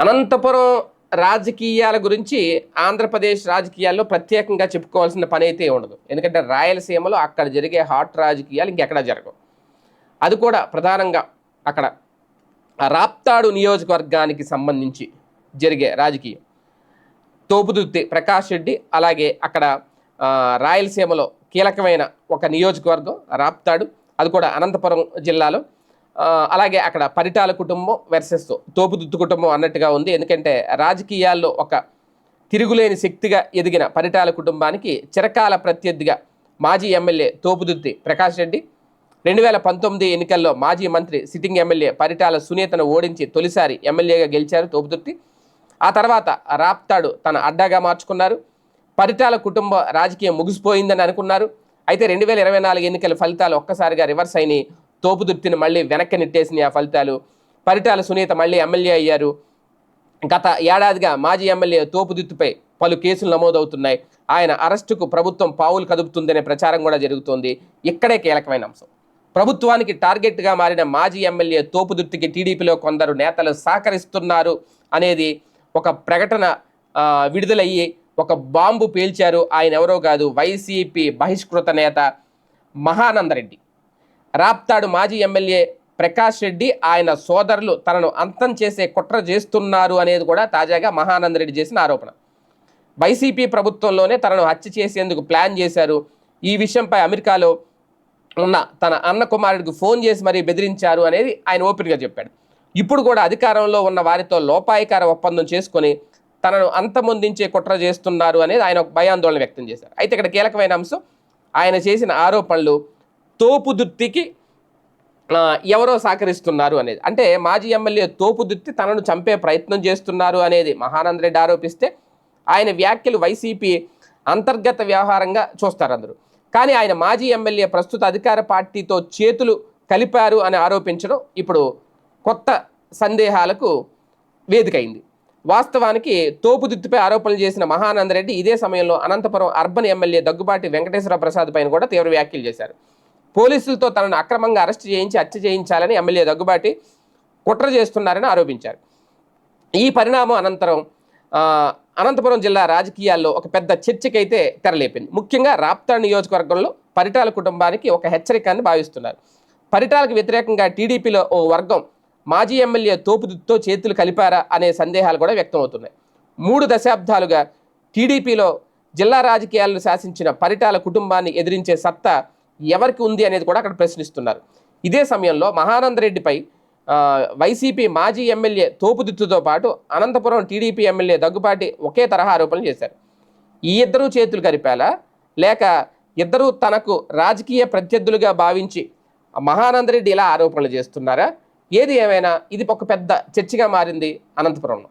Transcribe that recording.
అనంతపురం రాజకీయాల గురించి ఆంధ్రప్రదేశ్ రాజకీయాల్లో ప్రత్యేకంగా చెప్పుకోవాల్సిన పని అయితే ఉండదు. ఎందుకంటే రాయలసీమలో అక్కడ జరిగే హాట్ రాజకీయాలు ఇంకెక్కడా జరగవు. అది కూడా ప్రధానంగా అక్కడ రాప్తాడు నియోజకవర్గానికి సంబంధించి జరిగే రాజకీయం. తోపుదుర్తి ప్రకాష్ రెడ్డి అలాగే అక్కడ రాయలసీమలో కీలకమైన ఒక నియోజకవర్గం రాప్తాడు. అది కూడా అనంతపురం జిల్లాలో. అలాగే అక్కడ పరిటాల కుటుంబం వెర్సెస్ తోపుదుత్తు కుటుంబం అన్నట్టుగా ఉంది. ఎందుకంటే రాజకీయాల్లో ఒక తిరుగులేని శక్తిగా ఎదిగిన పరిటాల కుటుంబానికి చిరకాల ప్రత్యర్థిగా మాజీ ఎమ్మెల్యే తోపుదుత్తి ప్రకాష్ రెడ్డి రెండు వేల పంతొమ్మిది ఎన్నికల్లో మాజీ మంత్రి సిట్టింగ్ ఎమ్మెల్యే పరిటాల సునీతను ఓడించి తొలిసారి ఎమ్మెల్యేగా గెలిచారు తోపుదుర్తి ఆ తర్వాత రాప్తాడు తన అడ్డాగా మార్చుకున్నారు. పరిటాల కుటుంబ రాజకీయం ముగిసిపోయిందని అనుకున్నారు. అయితే రెండు వేల ఇరవై నాలుగు ఎన్నికల ఫలితాలు ఒక్కసారిగా రివర్స్ అయినాయి. తోపుదుర్తిని మళ్ళీ వెనక్కి నెట్టేసినాయి ఆ ఫలితాలు. పరిటాల సునీత మళ్ళీ ఎమ్మెల్యే అయ్యారు. గత ఏడాదిగా మాజీ ఎమ్మెల్యే తోపుదిత్తుపై పలు కేసులు నమోదవుతున్నాయి. ఆయన అరెస్టుకు ప్రభుత్వం పావులు కదుపుతుందనే ప్రచారం కూడా జరుగుతోంది. ఇక్కడే కీలకమైన అంశం. ప్రభుత్వానికి టార్గెట్గా మారిన మాజీ ఎమ్మెల్యే తోపుదుర్తికి టీడీపీలో కొందరు నేతలు సహకరిస్తున్నారు అనేది ఒక ప్రకటన విడుదలయ్యి ఒక బాంబు పేల్చారు. ఆయన ఎవరో కాదు వైసీపీ బహిష్కృత నేత మహానందరెడ్డి. రాప్తాడు మాజీ ఎమ్మెల్యే ప్రకాష్ రెడ్డి. ఆయన సోదరులు తనను అంతం చేసే కుట్ర చేస్తున్నారు అనేది కూడా తాజాగా మహానంద రెడ్డి చేసిన ఆరోపణ. వైసీపీ ప్రభుత్వంలోనే తనను హత్య చేసేందుకు ప్లాన్ చేశారు. ఈ విషయంపై అమెరికాలో ఉన్న తన అన్న కుమారుడికి ఫోన్ చేసి మరీ బెదిరించారు అనేది ఆయన ఓపెన్గా చెప్పాడు. ఇప్పుడు కూడా అధికారంలో ఉన్న వారితో లోపాయికార ఒప్పందం చేసుకొని తనను అంతమొందించే కుట్ర చేస్తున్నారు అనేది ఆయన ఒక భయాందోళన వ్యక్తం చేశారు. అయితే ఇక్కడ కీలకమైన అంశం ఆయన చేసిన ఆరోపణలు తోపుదుర్తికి ఎవరో సహకరిస్తున్నారు అనేది. అంటే మాజీ ఎమ్మెల్యే తోపుదుర్తి తనను చంపే ప్రయత్నం చేస్తున్నారు అనేది మహానంద్ రెడ్డి ఆరోపిస్తే ఆయన వ్యాఖ్యలు వైసీపీ అంతర్గత వ్యవహారంగా చూస్తారు అందరూ. కానీ ఆయన మాజీ ఎమ్మెల్యే ప్రస్తుత అధికార పార్టీతో చేతులు కలిపారు అని ఆరోపించడం ఇప్పుడు కొత్త సందేహాలకు వేదికైంది. వాస్తవానికి తోపుదిత్తుపై ఆరోపణలు చేసిన మహానందరెడ్డి ఇదే సమయంలో అనంతపురం అర్బన్ ఎమ్మెల్యే దగ్గుబాటి వెంకటేశ్వర ప్రసాద్ పైన కూడా తీవ్ర వ్యాఖ్యలు చేశారు. పోలీసులతో తనను అక్రమంగా అరెస్ట్ చేయించి హత్య చేయించాలని ఎమ్మెల్యే దగ్గుబాటి కుట్ర చేస్తున్నారని ఆరోపించారు. ఈ పరిణామం అనంతరం అనంతపురం జిల్లా రాజకీయాల్లో ఒక పెద్ద చర్చకైతే తెరలేపింది. ముఖ్యంగా రాప్తాడ్ నియోజకవర్గంలో పరిటాల కుటుంబానికి ఒక హెచ్చరికని భావిస్తున్నారు. పరిటాలకు వ్యతిరేకంగా టీడీపీలో ఓ వర్గం మాజీ ఎమ్మెల్యే తోపుదుతో చేతులు కలిపారా అనే సందేహాలు కూడా వ్యక్తమవుతున్నాయి. మూడు దశాబ్దాలుగా టీడీపీలో జిల్లా రాజకీయాలను శాసించిన పరిటాల కుటుంబాన్ని ఎదిరించే సత్తా ఎవరికి ఉంది అనేది కూడా అక్కడ ప్రశ్నిస్తున్నారు. ఇదే సమయంలో మహానందరెడ్డిపై వైసీపీ మాజీ ఎమ్మెల్యే తోపుదిత్తుతో పాటు అనంతపురం టీడీపీ ఎమ్మెల్యే దగ్గుపాటి ఒకే తరహా ఆరోపణలు చేశారు. ఈ ఇద్దరూ చేతులు కలిపేలా లేక ఇద్దరు తనకు రాజకీయ ప్రత్యర్థులుగా భావించి మహానందరెడ్డి ఇలా ఆరోపణలు చేస్తున్నారా? ఏది ఏమైనా? ఇది ఒక పెద్ద చర్చగా మారింది అనంతపురంలో.